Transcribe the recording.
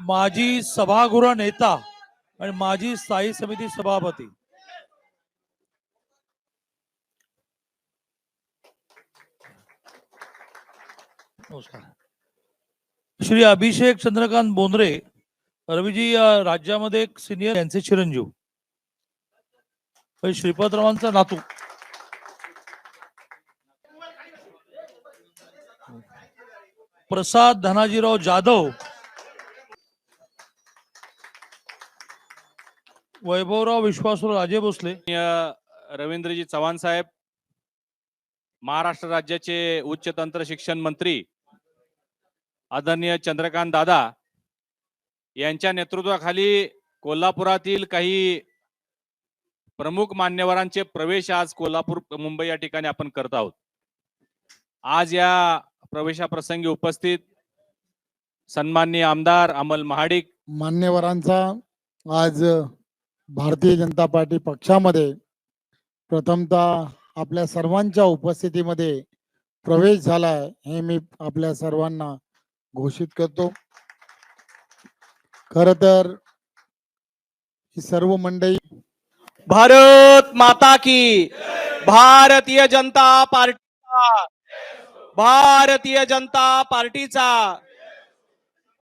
माजी सभागृह नेता आणि माजी स्थायी समिती सभापती. नमस्कार. श्री अभिषेक चंद्रकांत बोंद्रे रवीजी या राज्यामध्ये एक सिनियर यांचे चिरंजीव. आणि श्रीपतरावांचा नातू. प्रसाद धनाजीराव जाधव वैभवराव विश्वासराव राजे भोसले. रवींद्रजी चव्हाण साहेब महाराष्ट्र राज्याचे उच्च तंत्र शिक्षण मंत्री आदरणीय चंद्रकांत दादा यांच्या नेतृत्वाखाली कोल्हापुरातील काही प्रमुख मान्यवरांचे प्रवेश आज कोल्हापूर मुंबई या ठिकाणी आपण करत आहोत. आज या प्रवेशाप्रसंगी उपस्थित सन्माननीय आमदार अमल महाडिक. मान्यवरांचा आज भारतीय जनता पार्टी पक्षामध्ये प्रथमतः आपल्या सर्वांच्या उपस्थितीमध्ये प्रवेश झालाय हे मी आपल्या सर्वांना घोषित करतो. खर तर ही सर्व मंडळी भारत माता की भारतीय जनता पार्टीचा भारतीय जनता पार्टीचा